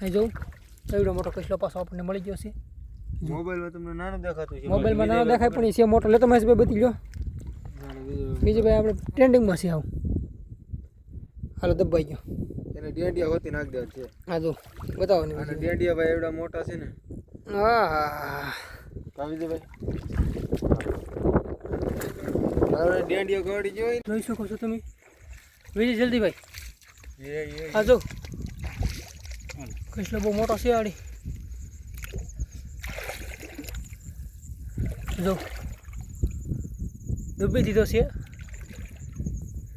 અહીં જોઉં. એવડો મોટો કચલો પાછો આપણને મળી ગયો છે. મોબાઈલમાં તમને નાનો દેખાતું છે. મોબાઈલમાં નાનો દેખાય પણ એ છે મોટો. લેતો મહેશભાઈ બધી લો બીજું ભાઈ આપણે ટ્રેન્ડિંગમાં છે આવું. હાલો દબાઈ ગયો. એને ડેડિયા હોતી નાખ દેવા છે. હા જો. બતાવો ને અને ડેડિયા ભાઈ એવડા મોટા છે ને. હા કાવી દે ભાઈ. હવે ડેડિયા ગાડી જોઈ. જોઈ શકો છો તમે. બીજી જલ્દી ભાઈ. એ એ. હા જો. કૃષ્ણ બહુ મોટો છે આડી જો. ડૂબી દીધો છે.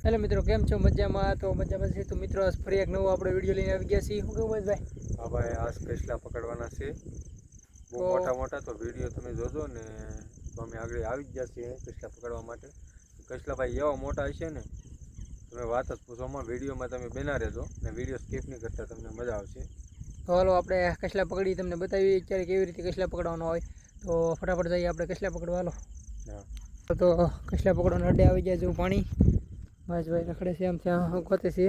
એટલે મિત્રો કેમ છો? મજામાં? તો મજામાં છે. તો મિત્રો આજ ફરી એક નવો આપણે વીડિયો લઈને આવી ગયા છીએ. શું કેવું મહેશભાઈ હા ભાઈ આ કસલા પકડવાના છે. બહુ મોટા મોટા તો વીડિયો તમે જોજો ને. તો અમે આગળ આવી જ જશે કસલા પકડવા માટે. કસલા એવા મોટા હશે ને તમે વાત જ પૂછવામાં વિડીયોમાં તમે બના રહેજો ને વીડિયો સ્કીપ નહીં કરતા તમને મજા આવશે. તો હાલો આપણે કસલા પકડી તમને બતાવીએ અત્યારે કેવી રીતે કસલા પકડવાનો હોય. તો ફટાફટ જઈએ આપણે કસલા પકડવા હાલો. હા. તો કસલા પકડવાનો અડે આવી જાય જેવું પાણી. ભાઈ રખડે છે આમ ત્યાં ગોતે છે.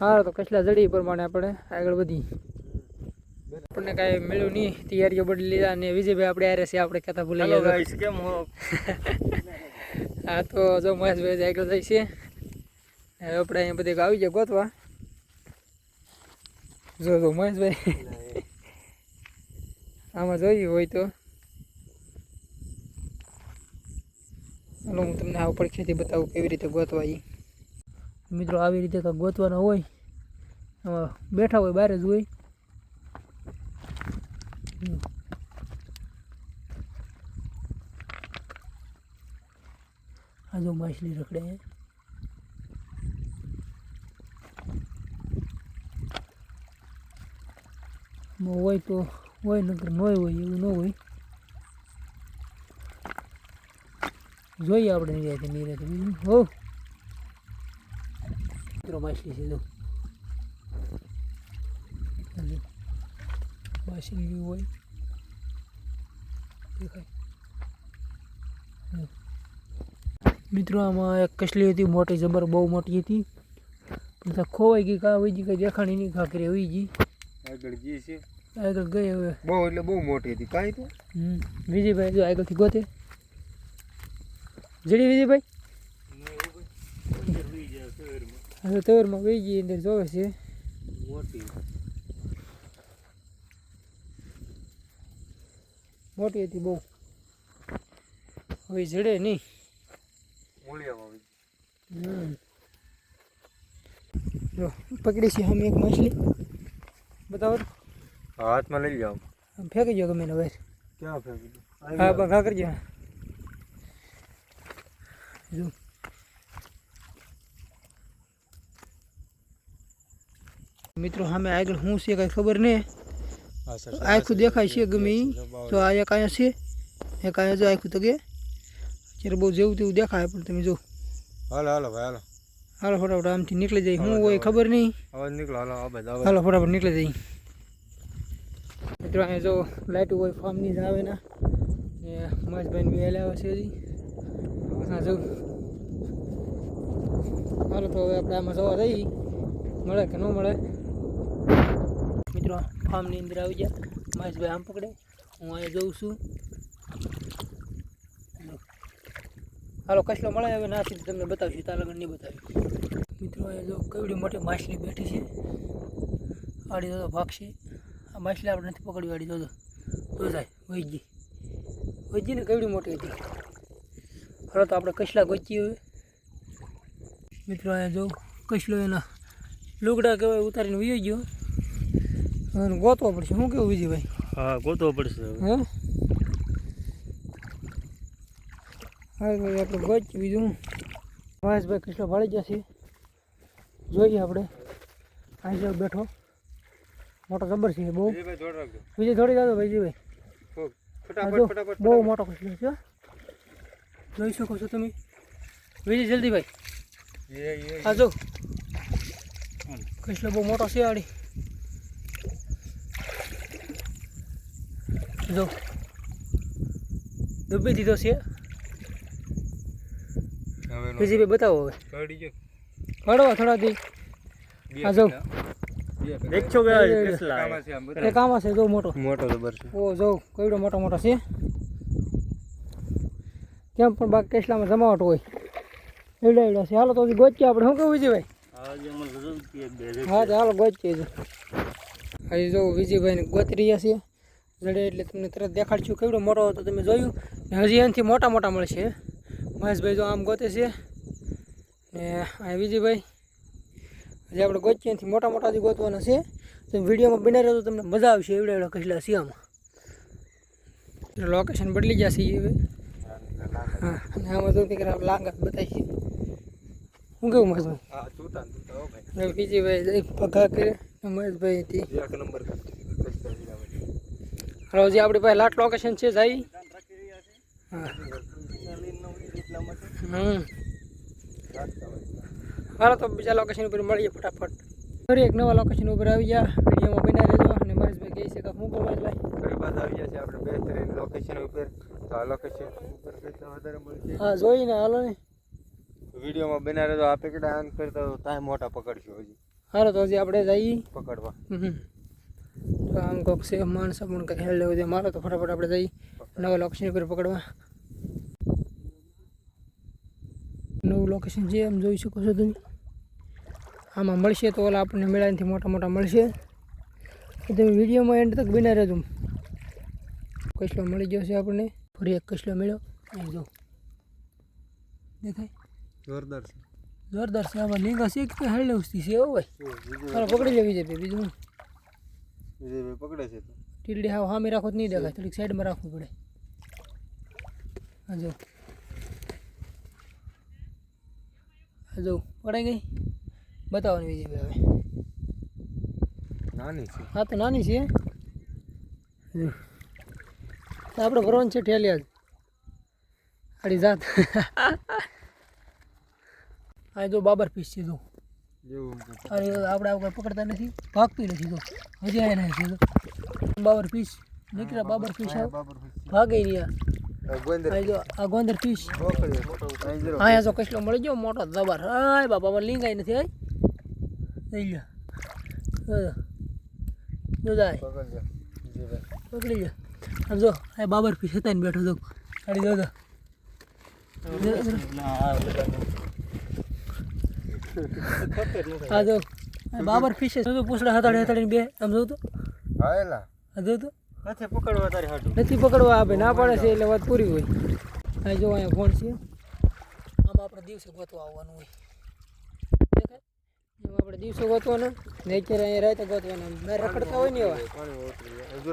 હા તો કસલા જડી પ્રમાણે આપણે આગળ વધી. આપણને કાંઈ મળ્યું નહીં તૈયારીઓ બદલી લીધા અને વિજયભાઈ આપણે આરે છે આપણે કહેતા ભૂલી ગયા. કેમ હા તો જો મહેશભાઈ આગળ જાય છે. આપણે અહીંયા બધે આવી જાય ગોતવા. જો જો મહેશભાઈ આમાં જોયું હોય તો. ચાલો હું તમને આ ખેતી બતાવું કેવી રીતે ગોતવા એ મિત્રો, આવી રીતે કાંઈક ગોતવાના હોય, આમાં બેઠા હોય, બહાર જ હોય. હમ. આ જો માછલી हैं હોય તો હોય, નકર ન હોય, એવું ન હોય જોઈએ આપણે નિરાતે નિરાતે બીજું હો મિત્રો માછલી છે, જો. માછલી હોય દેખાય. મિત્રો આમાં એક કસલી હતી મોટી જબર બહુ મોટી હતી. પણ તો ખોવાઈ ગઈ કા વહી ગઈ કઈ દેખાણી નહીં ખા કરી વહી ગઈ. આગળ જી છે. આગળ ગઈ હવે. બહુ એટલે બહુ મોટી હતી. કાંઈ તો? હમ વિજયભાઈ જો આગળથી ગોતે. જડી વિજયભાઈ? હવે તવરમાં વહી ગઈ અંદર જોવે છે. મોટી. મોટી હતી બહુ. હવે જડે નહીં. મૂળિયામાં હમ જો પકડી છે અમે એક માછલી. બતાવો. હાથમાં લઈ જાઓ ફેંકી જાઓ ગમે ને બહાર ક્યાં ફેંકી હા હા કરજો. જો. મિત્રો સામે આગળ શું છે કાંઈ ખબર નહીં આખું દેખાય છે ગમે તો આ એક અહીંયા છે. એક અહીંયા જો આખું તો કે અત્યારે બહુ જેવું તેવું દેખાય પણ તમે જો. હાલો હાલો ભાઈ હાલો. હાલો ફટાફટ આમથી નીકળી જાય. હું હોય ખબર નહીં. અવાજ નીકળો હાલો હાલો ફટાફટ નીકળી જાય. મિત્રો અહીંયા જો લાઇટ હોય ફાર્મની જ આવે ના. એ મહેશભાઈને બી આવે છે હજી. હા જો. હાલો તો હવે આપણે આમાં જવા રહી. મળે કે ન મળે? મિત્રો ફાર્મની અંદર આવી ગયા. મહેશભાઈ આમ પકડે. હું અહીંયા જોઉં છું જો. હાલો કસલો મળે હવે ના સીધી તમને બતાવશે તાર લગન નહીં બતાવ્યું મિત્રો એ જો કેવડી મોટી માછલી બેઠી છે. આડી તો ભાગશે. આ માછલી આપણે નથી પકડવી આડી જોજો. જો જાય વહી ગઈ વહી ગઈ ને કેવડી મોટી હતી. હાલો તો આપણે કસલા ગોચીએ હવે. મિત્રો અહીંયા જો કસલો એના લુગડા કહેવાય ઉતારીને વહી ગયો. ગોતવો પડશે. શું કેવું વિજયભાઈ? હા ગોતવો પડશે હે? હા ભાઈ આપણે ગોચી બીજું મહેશભાઈ કૃષ્ણ ભાળી જશે. જોઈએ આપણે. અહીં બેઠો. મોટો જબર છે બહુ. બીજી થોડી દાદો ભાઈજીભાઈ બહુ મોટો કૃષ્ણ છે જોઈ શકો છો તમે. બીજી જલ્દી ભાઈ. એ જો. કૃષ્ણ બહુ મોટો છે આડી. જો. દુબી દીધો છે. હવે બીજી બે બતાવો હવે. હળવા થોડા દી. આ જો. દેખો કે એ- એ- કેટલા છે જો મોટો. મોટો જબર છે ઓ જો કઈડો મોટો મોટો છે. કેમ પણ બાકી કેસલામાં જમાવટ હોય. એવડા એવડા છે. હાલો તો ગોચીએ આપણે. શું કહું વિજયભાઈ? હા તો હાલો ગોચીએ છે હજી જો વિજયભાઈને ગોતરી રહ્યા છીએ જડે એટલે તમને તરત દેખાડશું. કેવડો મોટો હતો તમે જોયું? હજી એનાથી મોટા મોટા મળશે. મહેશભાઈ જો આમ ગોતે છે. ને આ વિજયભાઈ હજી આપણે ગોચીએ મોટા મોટા હજી ગોતવાના છે. તો વિડીયોમાં બનાવી રહ્યો તો તમને મજા આવશે એવડા એવડા કચલા શિયામાં લોકેશન બદલી જશે હવે. હા અને આમાં જો કે લાંગા બતાવી છે. શું કેવું મહેશભાઈ? હા તૂતા ને તૂતા હો ભાઈ. હવે બીજી ભાઈ એક પગા કરે મહેશભાઈ હતી. હવે હજી આપણી પાસે લાટ લોકેશન છે જાય હા. હમ. હાલો તો બીજા લોકેશન ઉપર મળીએ ફટાફટ. ફરી એક નવા લોકેશન ઉપર આવી ગયા. વિડીયોમાં બનાવી રહેજો અને મહેશભાઈ કહી છે કે હું કહું મહેશભાઈ. ફરી પાછા આવી ગયા છે આપણે બહેતરીન લોકેશન ઉપર. તો આ લોકેશન ઉપર વધારે મળશે હા જોઈને હાલો ને. વિડીયોમાં બનાવે તો આપે કેટલા આન કરતા તો તાય મોટા પકડશું હજી. હાલો તો હજી આપણે જઈએ. પકડવા. તો આમ કોક છે માણસ પણ કહે હેલ લેવું છે. મારો તો ફટાફટ આપણે જઈએ. નવા લોકેશન ઉપર પકડવા. નવું લોકેશન છે એમ જોઈ શકો છો તમે. આમાં મળશે તો ઓલા આપણને મેળાથી મોટા મોટા મળશે. તમે વિડીયોમાં એન્ડ તક બિના રહેજો. કસલો મળી ગયો છે આપણને. ફરી એક કસલો મળ્યો અહીં જો. દેખાય? જોરદાર છે. જોરદાર છે. આમાં લીંગા છે કે હેલ ઉસતી છે? એવું ભાઈ. પકડી લેવી છે બીજું. વિજયભાઈ પકડે છે ટીલડી હાવ સામે રાખો તો નહીં દેખાય. થોડીક સાઈડમાં રાખવું પડે. હા જો હા જો પડાઈ ગઈ? બતાવવાની બીજી હવે. નાની છે. હા તો નાની છે? આપણે ભરવાનું છે ઠેલિયા આડી જાત. આ જો બાબર પીસ છે જો. અરે આપણે આ પકડતા નથી ભાગતું નથી તો હજી આ છે બાબર પીસ. નીકળ્યા બાબર પીસ ભાગે રહ્યા. ગોંદર આ જો આ ગોંદર પીસ પકડે અહીં જરો હા જો કસલો મળી ગયો મોટો દબર હાય બાપા મને લીંગાઈ નથી લઈ જો જો. પકડી લ્યો. આમ જો આ બાબર પીસ હતા ને બેઠો જો. ગાડી જો જો. આ જો બાબર છે. પૂછડા હતાડી હતાડીને બે. આમ જો તો હા જો તો નથી પકડવા તારી હાટું. નથી પકડવા આપે ના પાડે છે એટલે વાત પૂરી હોય. આ જો અહીંયા ફોન છે. આમાં આપણે દિવસે ગોતવા આવવાનું હોય. આપણે દિવસે ગોતવાના ને અત્યારે અહીંયા રાતે ગોતવાના. બહાર રખડતા હોય ને એવા.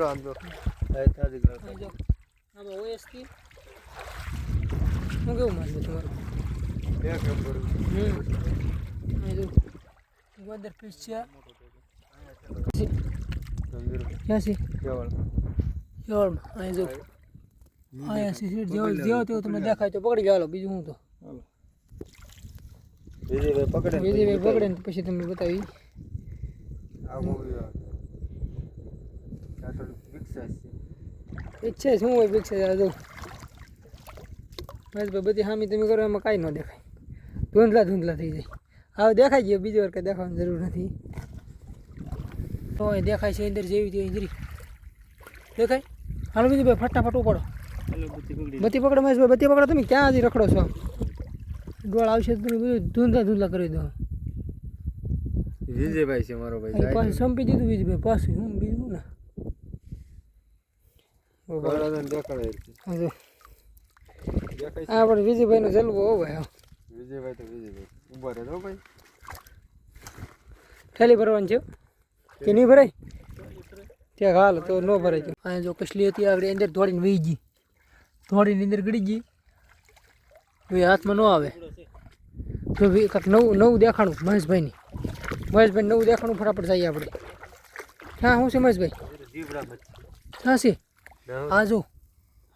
આમ જો આમાં ઓએસથી હું કેવું માનવું તમારું? એક નંબર હમ જો ગોદર પીસ છે છે. ક્યાં છે? કેવળ યળમાં અહીં જો. અહીંયા સીસીટ સીટ જેવો જેવો તેવો તમને દેખાય તો પકડી ચાલો બીજું હું તો? વિજયભાઈ પકડે ને બીજી પકડે ને પછી તમને બતાવી. ઈચ્છે શું હોય પિક્ચર જો. બસ બધી હામી તમે કરો એમાં કાંઈ ન દેખાય. ધૂંધલા ધૂંધલા થઈ જાય. હવે દેખાય ગયો બીજી વાર કંઈ દેખાવાની જરૂર નથી. તો દેખાય છે અંદર જેવી તેવી જરી દેખાય? હાલો બીજી ભાઈ ફટાફટ ઉપાડો. બત્તી પકડો મહેશભાઈ બત્તી પકડો તમે ક્યાં હજી રખડો છો? ડોળ આવશે તો તમે બધું ધૂંધા ધૂંધા કરી દો. વિજયભાઈ છે મારો ભાઈ પાછું સંપી દીધું વિજયભાઈ ભાઈ પાછું હું બીજું ને. દેખાડે વિજયભાઈ આપણે વિજયભાઈનો જલવો હો ભાઈ. વિજયભાઈ તો વિજયભાઈ. ઊભા રહે ભાઈ. થેલી ભરવાની છે? કે નહીં ભરાય? ત્યાં હાલ તો ન ભરાય ગયો અહીંયા જો કસલી હતી આગળ અંદર દોડીને વહી ગઈ. દોડીને અંદર ગળી ગઈ. હવે હાથમાં ન આવે. તો કાંઈક નવું નવું દેખાણું મહેશભાઈની. મહેશભાઈ નવું દેખાણું ફટાફટ જઈએ આપણે. હા શું છે મહેશભાઈ? હા છે. હા જો.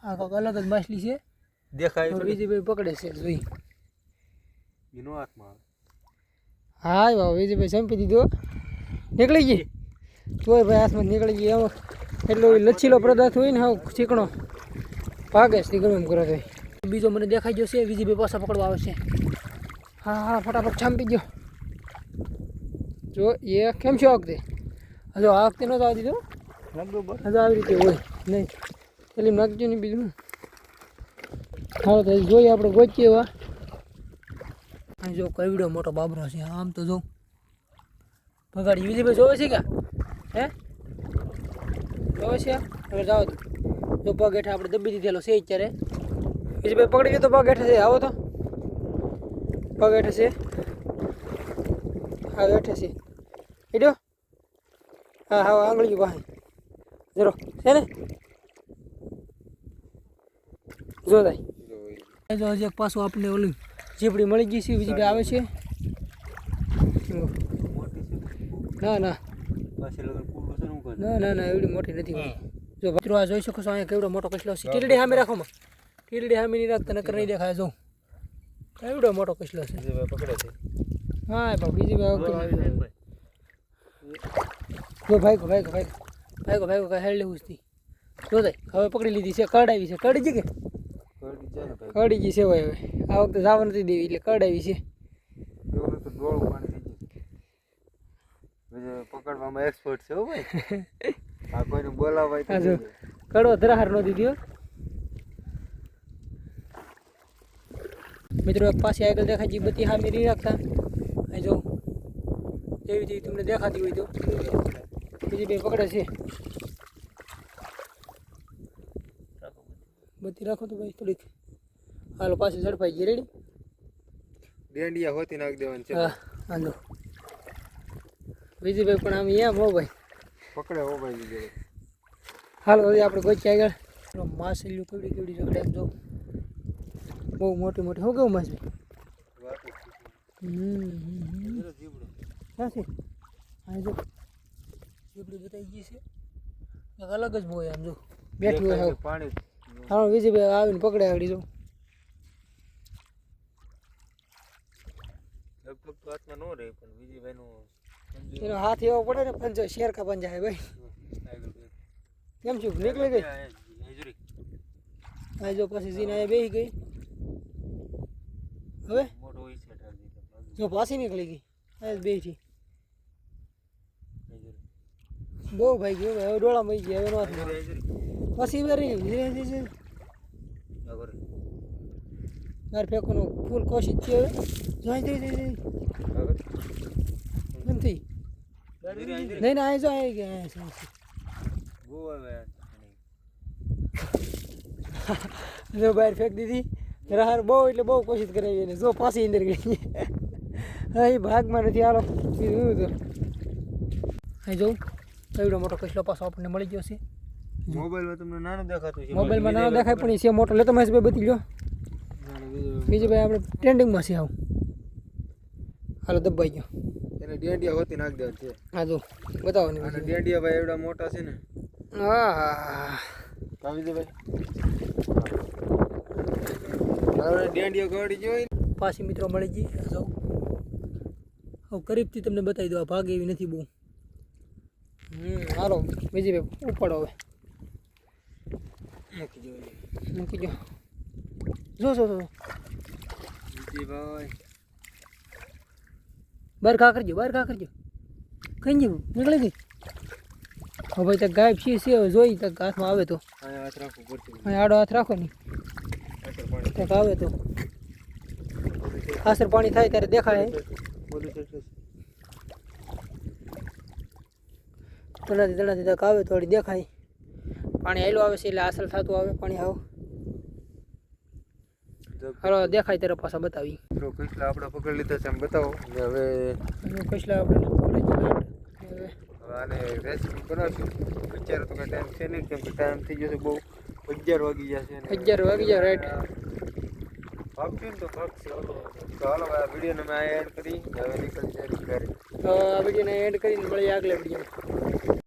આ કાંક અલગ જ માછલી છે. દેખાય તો બીજી ભાઈ પકડે છે જોઈ. હા બાબા વિજયભાઈ સંપી દીધો નીકળી ગઈ? તોય ભાઈ હાથમાં નીકળી ગઈ એમાં એટલો લચીલો પદાર્થ હોય ને, હાવ ચીકણો. ભાગે છે એમ કરો બીજો મને દેખાઈ ગયો છે બે પાસા પકડવા આવે છે. હા હા, ફટાફટ છાંપી ગયો જો, એ કેમ છે આ વખતે હજુ આ વખતે નહોતો આવી દીધો? હજુ આવી રીતે હોય. નહીં. પેલી નાખજો ને બીજું. હાલો, તો જોઈએ આપણે ગોચીએ એવા. જો કઈવડો મોટો બાબરો છે, આમ તો જો. ભગાડી બીજી ભાઈ જોવે છે કે હે? છે, હવે જાઓ તો. જો પગ હેઠા આપણે દબી દીધેલો છે અત્યારે. બીજી ભાઈ પકડી લીધો, પગ હેઠે છે. આવો તો. પગ હેઠે છે. હા હેઠે છે. ઈડ્યો હા હા, આંગળી ભાઈ. જરો, છે ને? જો થાય જો, હજી પાછું આપણે ઓલું જીપડી મળી ગઈ છે, બીજી ભાઈ આવે છે. ના ના. ને ના ના ના એવડી મોટી નથી જો મિત્રો આ જોઈ શકો છો અહીંયા કેવડો મોટો કચલો છે. ટીલડી સામે રાખો માં ટીલડી સામે નહીં રાખતા નકર નહીં દેખાય જો. કેવડો મોટો કચલો છે. પકડે છે. હા બાપુ બીજી ભાઈ જો ભાઈ ભાઈ ભાઈ ભાઈ ભાઈ ભાઈ હેડ લેવું છે જો હવે પકડી લીધી છે કડાવી છે. કડી જી કે? કડી ગઈ છે ભાઈ હવે. આ વખતે જવા નથી દેવી એટલે કડાવી છે. ડોળું પાણી પકડવામાં એક્સપર્ટ છે હો ભાઈ. આ કોઈને બોલાવાય તો કડો. કડવો નો દીધો. મિત્રો એક પાસે આગળ દેખાય છે બધી હામી નહીં રાખતા. અહીં જો જેવી જેવી તમને દેખાતી હોય તો. બીજી બે પકડે છે. બધી રાખો તો ભાઈ થોડીક. હાલો પાછી ઝડપાઈ ગઈ રેડી દેંડિયા હોતી નાખી દેવાની છે. હા હાલો. બીજી ભાઈ પણ આમ એમ હો ભાઈ. પકડે હો ભાઈ બીજે હાલો હવે આપણે ગોચી આગળ. માછલીઓ કેવડી કેવડી જોડે જો. બહુ મોટી મોટી. હું કેવું માછલી? હા જો. જીબડી બતાવી ગઈ છે. અલગ જ હોય આમ જો. બેઠી હોય પાણી હા બીજી આવીને પકડે આગળ જો. લગભગ તો હાથમાં ન રહે પણ બીજી ભાઈનું એનો હાથ એવો પડે ને પંજો, શેર કા પંજા હે ભાઈ. કેમ છું? નીકળી ગઈ? આ જો પાછી જીને અહીંયા બેસી ગઈ. હવે? જો પાછી નીકળી ગઈ. આ બેસી બહુ ભાઈ ગયો હવે ડોળા આવી ગયા, હવે નો પછી વેરી ધીરે ધીરે. મારે ફેંકવાનું ફૂલ કોશિશ છે જોઈ, જઈ જઈ. નથી નહીં ના જો આવી ગયા જો બહાર ફેંક દીધી રાહર બહુ એટલે બહુ કોશિશ કરાવી એને જો પાછી અંદર ગઈ હા એ ભાગમાં નથી હાલો જોયું તો અહીં જોઉં એવડો મોટો કસલો પાછો આપણને મળી ગયો છે મોબાઈલમાં તમને નાનો દેખાતો છે મોબાઈલમાં નાનો દેખાય પણ એ છે મોટો લેતો મહેશ ભાઈ બતી ગયો બીજું ભાઈ આપણે ટ્રેન્ડિંગમાં છે આવું હાલો દબાઈ ગયો એને ડેંડિયા હોતી નાખ દેવા છે. હા જો બતાવો ને અને ડેંડિયા ભાઈ એવડા મોટા છે ને. હા કાવી દે ભાઈ. હવે ડેંડિયા ગળી જોઈ પાછી મિત્રો મળી ગઈ. જો. હવે કરીબથી તમને બતાવી દો આ ભાગ એવી નથી બહુ. હમ હાલો બીજી ભાઈ ઉપાડો હવે. મૂકી જોઈએ મૂકી દો. જો જો જો. બીજી ભાઈ. બહાર ખા કરજો બહાર ખા કરજો. કઈ ગયું નીકળી ગઈ હવે ભાઈ તક ગાયબ છે છે જોઈ તક હાથમાં આવે તો. આડો હાથ રાખો નહીં તક આવે તો. આસર પાણી થાય ત્યારે દેખાય. તણાથી તણાથી તક આવે તો દેખાય. પાણી આયલું આવે છે એટલે આસલ થતું આવે પાણી આવ હાલો દેખાય ત્યારે પાછા બતાવી. મિત્રો કૃષ્ણ આપણે પકડી લીધા છે એમ બતાવો. ને હવે કસલા આપણે. હવે આને રેસીપી બનાવશું. અત્યારે તો કાંઈ ટાઈમ છે નહીં કેમ કે ટાઈમ થઈ જશે બહુ. અગિયાર વાગી જશે અગિયાર વાગી જાય રાઈટ ભાગશું ને તો ભાગશે હાલો. આ વિડીયોને મેં એડ કરી હવે નીકળી જાય તો આ વિડીયોને એડ કરીને મળીએ આગલા વીડિયો